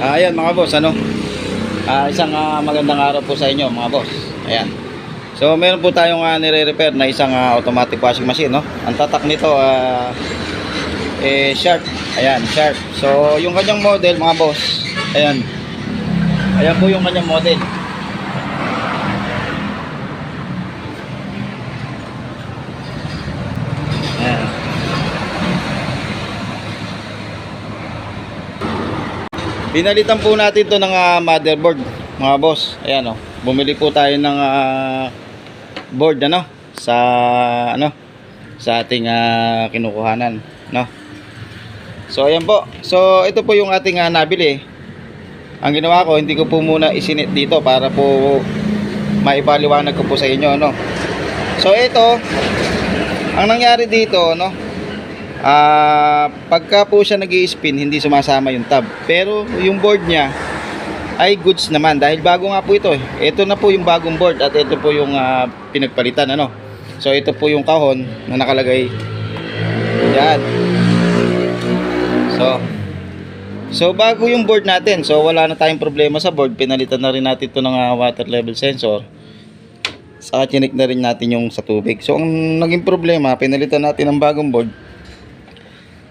Ah, ayan mga boss, ano? Ah, isang ah, magandang araw po sa inyo mga boss. Ayan. So, meron po tayong ah, nire-repair na isang ah, automatic washing machine, no? Ang tatak nito ah eh Sharp. Ayan, Sharp. So, yung kanyang model mga boss. Ayan. Ayan po yung kanyang model. Pinalitan po natin to ng ah, motherboard, mga boss. Ayan oh. Bumili po tayo ng ah, board ano sa ano sa ating ah, kinukuhanan, no. So ayan po. So ito po yung ating ah, nabili. Ang ginawa ko, hindi ko po muna isinit dito para po maipaliwanag ko po sa inyo, no. So ito, ang nangyari dito, no, Ah, pagka po siya nag spin hindi sumasama yung tab. Pero yung board niya ay goods naman dahil bago nga po ito eh. Ito na po yung bagong board at ito po yung ah, pinagpalitan ano. So ito po yung kahon na nakalagay yan. So So bago yung board natin. So wala na tayong problema sa board. Pinalitan na rin natin ito ng ah, water level sensor. Saka chinik na rin natin yung sa tubig. So ang naging problema, pinalitan natin ng bagong board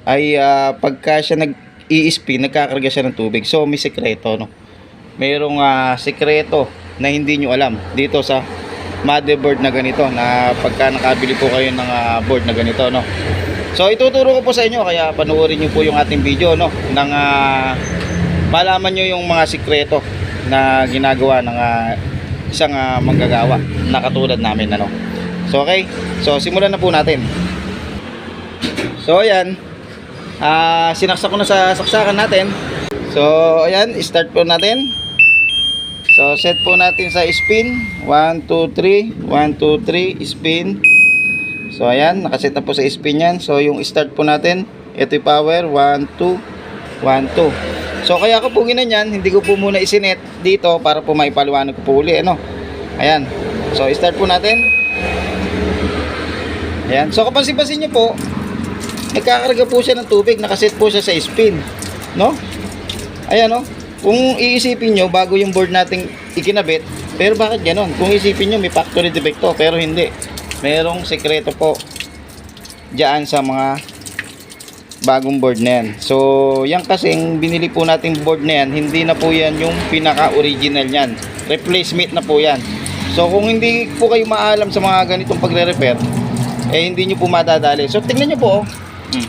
ay ah, pagka siya nag i-spin, nagkakarga siya ng tubig. So may sekreto no. Mayroong ah, sekreto na hindi nyo alam dito sa motherboard na ganito na pagka nakabili po kayo ng ah, board na ganito no. So ituturo ko po sa inyo kaya panoorin niyo po yung ating video no nang ah, malaman niyo yung mga sekreto na ginagawa ng ah, isang ah, manggagawa na katulad namin ano. So okay. So simulan na po natin. So ayan. Ah, sinaksak ko na sa saksakan natin. So ayan, start po natin. So set po natin sa spin. 1 2 3, 1 2 3 spin. So ayan, nakaset na po sa spin yan. So yung start po natin, ito yung power 1 2 1 2. So kaya ko po ginanyan, hindi ko po muna isinet dito para po maipaliwanag ko po uli ano. Ayan. So start po natin. Ayan. So kapansin-pansin niyo po, nagkakarga po siya ng tubig, nakaset po siya sa spin. No? Ayan no? Kung iisipin nyo, bago yung board nating ikinabit, pero bakit ganon? Kung isipin nyo, may factory defecto, pero hindi. Merong sekreto po diyan sa mga bagong board na yan. So, yan kasing binili po nating board na yan, hindi na po yan yung pinaka-original yan. Replacement na po yan. So, kung hindi po kayo maalam sa mga ganitong pagre-repair, eh hindi nyo po madadali. So, tingnan nyo po, oh. Hmm.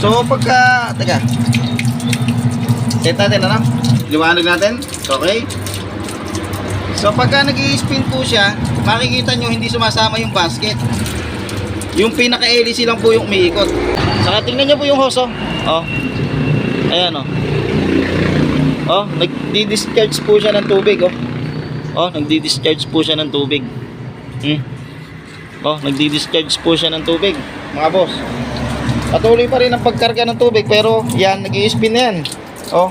So, pagka, teka, set natin, ano? Liwanag natin, okay? So, pagka nag spin po siya, makikita nyo hindi sumasama yung basket. Yung pinaka-hélice lang po yung umiikot. Saka tingnan nyo po yung hose, oh. Oh. Ayan, oh. Oh, nagdi-discharge po siya ng tubig, oh. Oh, nagdi-discharge po siya ng tubig. Hmm. Oh, nagdi-discharge po siya ng tubig, mga boss. Patuloy pa rin ang pagkarga ng tubig pero yan, nag spin na yan. Oh.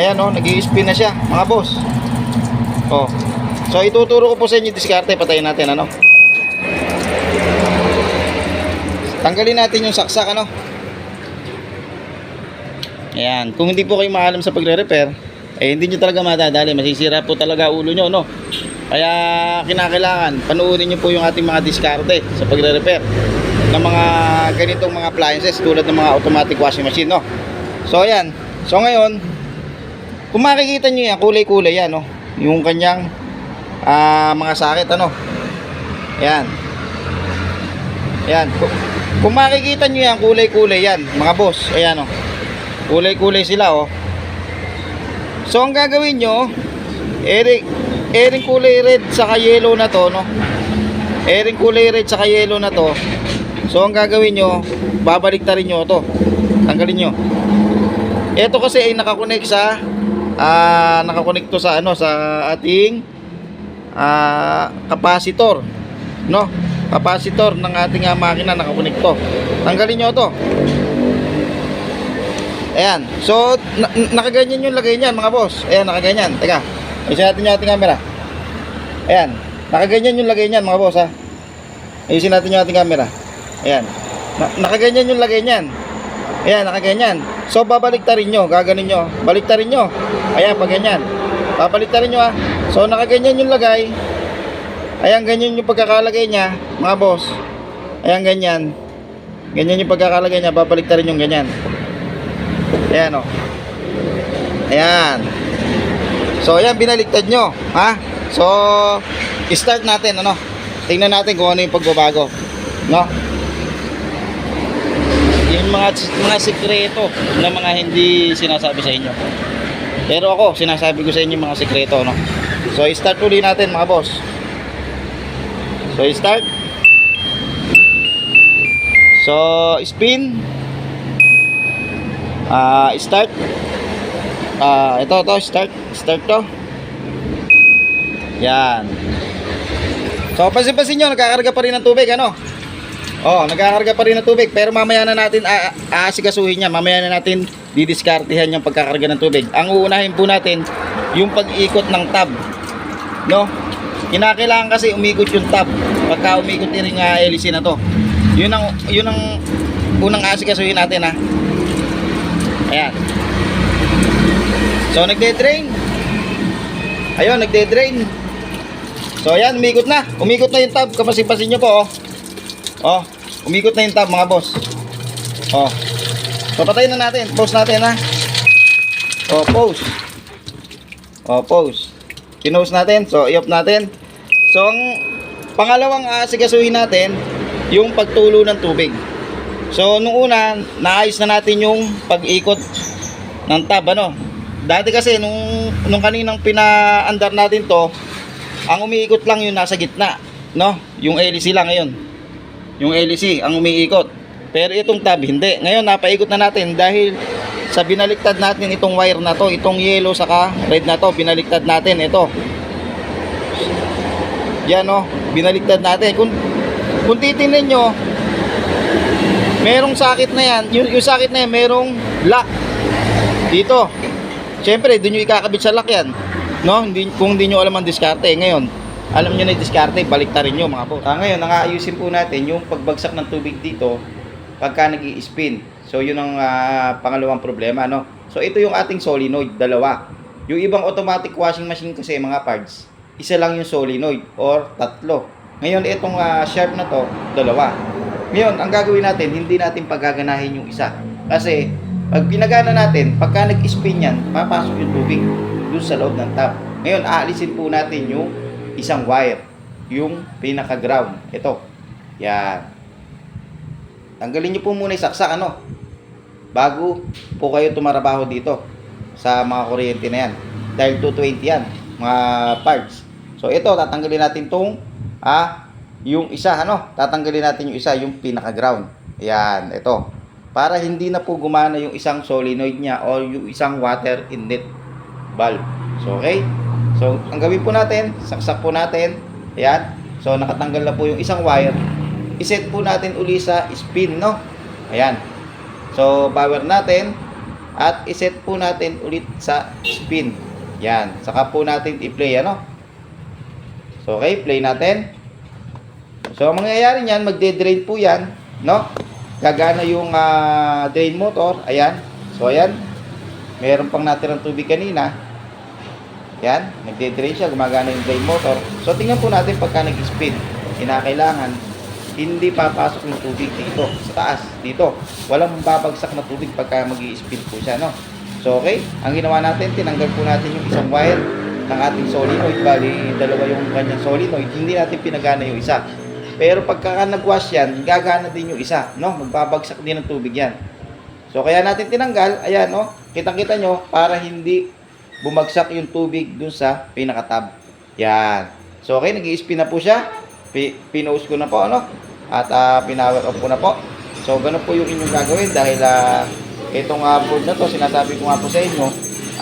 Ayan oh, nag spin na siya, mga boss. Oh. So ituturo ko po sa inyo diskarte, patayin natin ano. Tanggalin natin yung saksak ano. Ayan, kung hindi po kayo maalam sa pagre-repair, eh hindi nyo talaga madadali, masisira po talaga ulo nyo, no? Kaya kinakailangan, panuorin nyo po yung ating mga diskarte sa pagre-repair ng mga ganitong mga appliances tulad ng mga automatic washing machine, no? So, ayan. So, ngayon, kung makikita nyo yan, kulay-kulay yan, no? Yung kanyang ah, mga sakit, ano? Ayan. Ayan. Kung, makikita nyo yan, kulay-kulay yan, mga boss. Ayan, oh. Kulay-kulay sila, oh. So, ang gagawin nyo, eri, ering kulay red saka yellow na to, no? Ering kulay red saka yellow na to. So, ang gagawin nyo, babalik ta rin nyo to. Tanggalin nyo. Ito kasi ay nakakonect sa, ah, nakakonect to sa, ano, sa ating, ah, capacitor. No? Capacitor ng ating ah, makina nakakonect to. Tanggalin nyo to. Ayan. So, na- nakaganyan yung lagay niyan, mga boss. Ayan, nakaganyan. Teka. Ayusin natin yung ating camera. Ayan. Nakaganyan yung lagay niyan, mga boss, ha. Ayusin natin yung ating camera. Ayan. Na- nakaganyan yung lagay niyan. Ayan, nakaganyan. So, babaliktarin nyo. Gaganin nyo. Baliktarin nyo. Ayan, pag ganyan. Babaliktarin nyo ah. So, nakaganyan yung lagay. Ayan, ganyan yung pagkakalagay niya, mga boss. Ayan, ganyan. Ganyan yung pagkakalagay niya. Babaliktarin yung ganyan. Ayan, oh. Ayan. So, ayan, binaliktad nyo. Ha? So, start natin, ano? Tingnan natin kung ano yung pagbabago. No? Yung mga mga sikreto na mga hindi sinasabi sa inyo. Pero ako, sinasabi ko sa inyo mga sikreto, no? So, start ulit natin, mga boss. So, start. So, spin. Ah, start. Ah, ito, ito, start. Start to. Yan. So, pansin-pansin nyo, nagkakarga pa rin ng tubig, ano? Oh, nagkakarga pa rin ng tubig, pero mamaya na natin aasikasuhin niya. Mamaya na natin didiskartehan yung pagkakarga ng tubig. Ang uunahin po natin, yung pag-ikot ng tab. No? Kinakailangan kasi umikot yung tab. Pagka umikot yung uh, hélice na to. Yun ang, yun ang unang aasikasuhin natin, ha? Ayan. So, nagde-drain. Ayun, nagde-drain. So, ayan, umikot na. Umikot na yung tab. Kapasipasin nyo po, oh. Oh, umikot na yung tab, mga boss. Oh. So, patayin na natin. Pause natin, ha. Oh, pause. Oh, pause. Kinose natin. So, i-off natin. So, ang pangalawang aasikasuhin natin, yung pagtulo ng tubig. So, nung una, naayos na natin yung pag-ikot ng tab, ano. Dati kasi, nung, nung kaninang pinaandar natin to, ang umiikot lang yung nasa gitna, no? Yung hélice lang ngayon. Yung hélice ang umiikot. Pero itong tab hindi. Ngayon napaikot na natin dahil sa binaliktad natin itong wire na to, itong yellow saka red na to, binaliktad natin ito. Yan oh, binaliktad natin. Kung kung titingnan nyo, merong sakit na yan. Yung, yung sakit na yan, merong lock dito. Siyempre, doon nyo ikakabit sa lock yan. No? Hindi, kung hindi nyo alam ang diskarte. Ngayon, alam nyo na yung diskarte, baliktarin nyo mga boss. Ah, ngayon, nang-aayusin po natin yung pagbagsak ng tubig dito pagka nag spin So, yun ang ah, pangalawang problema, no? So, ito yung ating solenoid, dalawa. Yung ibang automatic washing machine kasi, mga parts, isa lang yung solenoid or tatlo. Ngayon, itong ah, sharp na to, dalawa. Ngayon, ang gagawin natin, hindi natin pagaganahin yung isa. Kasi, pag pinagana natin, pagka nag-spin yan, papasok yung tubig dun sa loob ng tap. Ngayon, aalisin po natin yung isang wire. Yung pinaka-ground. Ito. Yan. Tanggalin nyo po muna yung saksak, ano? Bago po kayo tumarabaho dito sa mga kuryente na yan. Dahil 220 yan, mga parts. So, ito, tatanggalin natin tong, ah, yung isa, ano? Tatanggalin natin yung isa, yung pinaka-ground. Yan, ito. Para hindi na po gumana yung isang solenoid niya or yung isang water inlet valve. So, okay? So, ang gawin po natin, saksak po natin. Ayan. So, nakatanggal na po yung isang wire. Iset po natin uli sa spin, no? Ayan. So, power natin. At iset po natin ulit sa spin. Yan. Saka po natin i-play, ano? So, okay. Play natin. So, ang mangyayari niyan, magde-drain po yan, no? Gagana yung ah, drain motor. Ayan. So, ayan. Meron pang natirang tubig kanina. Yan, nagde-drain siya, gumagana yung drain motor. So tingnan po natin pagka nag-spin. Kinakailangan hindi papasok yung tubig dito sa taas, dito. Walang babagsak na tubig pagka mag-spin po siya, no? So okay, ang ginawa natin, tinanggal po natin yung isang wire ng ating solenoid. Bali, dalawa yung kanyang solenoid. Hindi natin pinagana yung isa. Pero pagka nag-wash yan, gagana din yung isa, no? Magbabagsak din ng tubig yan. So kaya natin tinanggal, ayan, no? Kitang-kita nyo, para hindi bumagsak yung tubig dun sa pinakatab. Yan. So, okay, nag-i-spin na po siya. Pinost ko na po, ano? At uh, pinower off ko na po. So, ganun po yung inyong gagawin dahil uh, itong uh, board na to, sinasabi ko nga po sa inyo,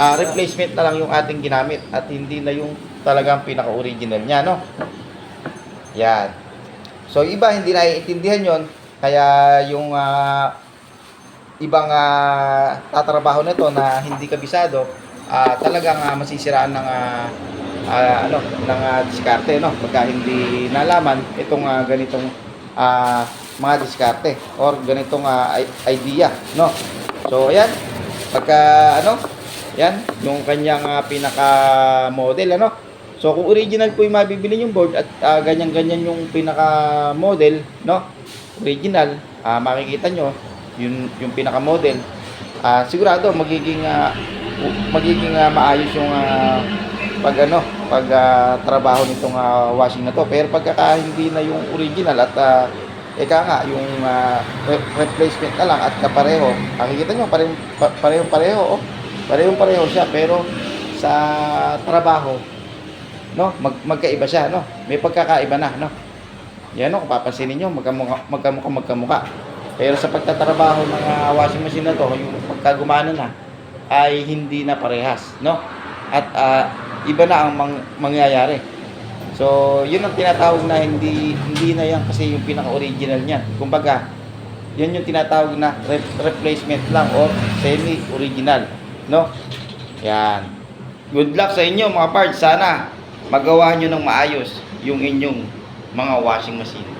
uh, replacement na lang yung ating ginamit at hindi na yung talagang pinaka-original niya, no? Yan. So, iba hindi naiintindihan yon Kaya yung uh, ibang uh, tatrabaho na to na hindi kabisado, ah talagang ah, masisiraan ng ah, ah, ano ng ah, diskarte no pagka hindi nalaman itong ah, ganitong ah, mga diskarte or ganitong i- idea, no? So, ayan. Pagka, ano, yan, yung kanyang ah, pinaka-model, ano? So, kung original po yung mabibili yung board at ah, ganyan-ganyan yung pinaka-model, no? Original, ah, makikita nyo, yung, yung pinaka-model, ah, sigurado magiging ah, u- magiging ah, maayos yung ah, pag ano, pag ah, trabaho nitong ah, washing na to. Pero pagka hindi na yung original at ah, eka nga, yung re- replacement na lang at kapareho, makikita nyo, parehong pa, parehong pareho, oh. Parehong pareho siya, pero sa trabaho, no, mag, magkaiba siya, no. May pagkakaiba na, no. Yan, no, kung papansinin nyo, magkamukha, magkamukha, magkamukha. Pero sa pagtatrabaho ng ah, washing machine na to, yung pagka gumana na, ay hindi na parehas, no? At ah, iba na ang mang- mangyayari. So, yun ang tinatawag na hindi hindi na yan kasi yung pinaka-original niyan. Kumbaga, yun yung tinatawag na re- replacement lang or semi-original, no? Yan. Good luck sa inyo mga parts. Sana magawa nyo ng maayos yung inyong mga washing machine.